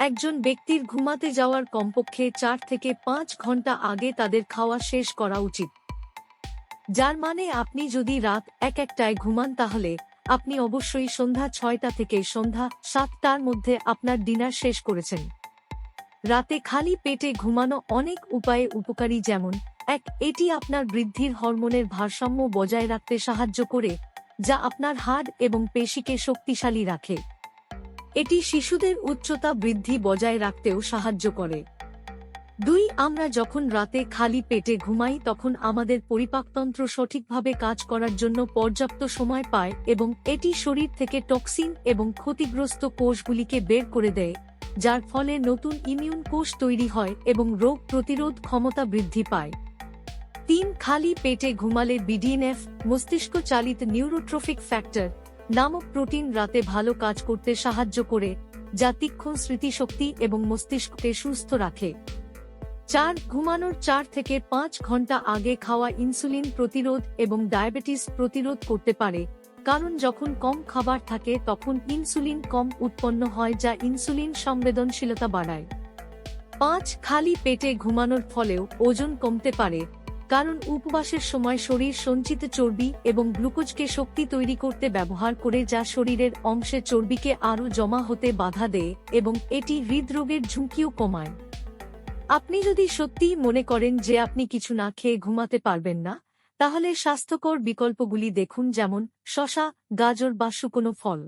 একজন ব্যক্তির ঘুমাতে যাওয়ার কমপক্ষে চার থেকে পাঁচ ঘণ্টা আগে তাদের খাওয়া শেষ করা উচিত। যার মানে আপনি যদি রাত এক একটায় ঘুমান তাহলে, আপনি অবশ্যই সন্ধ্যা ছয়টা থেকে সন্ধ্যা সাতটার মধ্যে আপনার ডিনার শেষ করেছেন। রাতে খালি পেটে ঘুমানো অনেক উপায়ে উপকারী যেমন, এক, এটি আপনার বৃদ্ধির হরমোনের ভারসাম্য বজায় রাখতে সাহায্য করে, যা আপনার হাড় এবং পেশিকে শক্তিশালী রাখে। এটি শিশুদের উচ্চতা বৃদ্ধি বজায় রাখতেও সাহায্য করে। দুই, আমরা যখন রাতে খালি পেটে ঘুমাই, তখন আমাদের পরিপাকতন্ত্র সঠিকভাবে কাজ করার জন্য পর্যাপ্ত সময় পায় এবং এটি শরীর থেকে টক্সিন এবং ক্ষতিগ্রস্ত কোষগুলিকে বের করে দেয়, যার ফলে নতুন ইমিউন কোষ তৈরি হয় এবং রোগ প্রতিরোধ ক্ষমতা বৃদ্ধি পায়। তিন, খালি পেটে ঘুমালে বিডিএনএফ মস্তিষ্ক চালিত নিউরোট্রফিক ফ্যাক্টর নামক প্রোটিন রাতে ভালো কাজ করতে সাহায্য করে, যা তীক্ষ্ণ স্মৃতিশক্তি এবং মস্তিষ্ককে সুস্থ রাখে। চার, ঘুমানোর চার থেকে পাঁচ ঘণ্টা আগে খাওয়া ইনসুলিন প্রতিরোধ এবং ডায়াবেটিস প্রতিরোধ করতে পারে, কারণ যখন কম খাবার থাকে তখন ইনসুলিন কম উৎপন্ন হয় যা ইনসুলিন সংবেদনশীলতা বাড়ায়। পাঁচ, খালি পেটে ঘুমানোর ফলেও ওজন কমতে পারে কারণ উপবাসের সময় শরীর সঞ্চিত চর্বি এবং গ্লুকোজকে শক্তি তৈরি করতে ব্যবহার করে যা শরীরের অংশে চর্বিকে আরও জমা হতে বাধা দেয় এবং এটি হৃদরোগের ঝুঁকিও কমায়। আপনি যদি সত্যিই মনে করেন যে আপনি কিছু না খেয়ে ঘুমাতে পারবেন না, তাহলে স্বাস্থ্যকর বিকল্পগুলি দেখুন যেমন শশা, গাজর বা শুকনো ফল।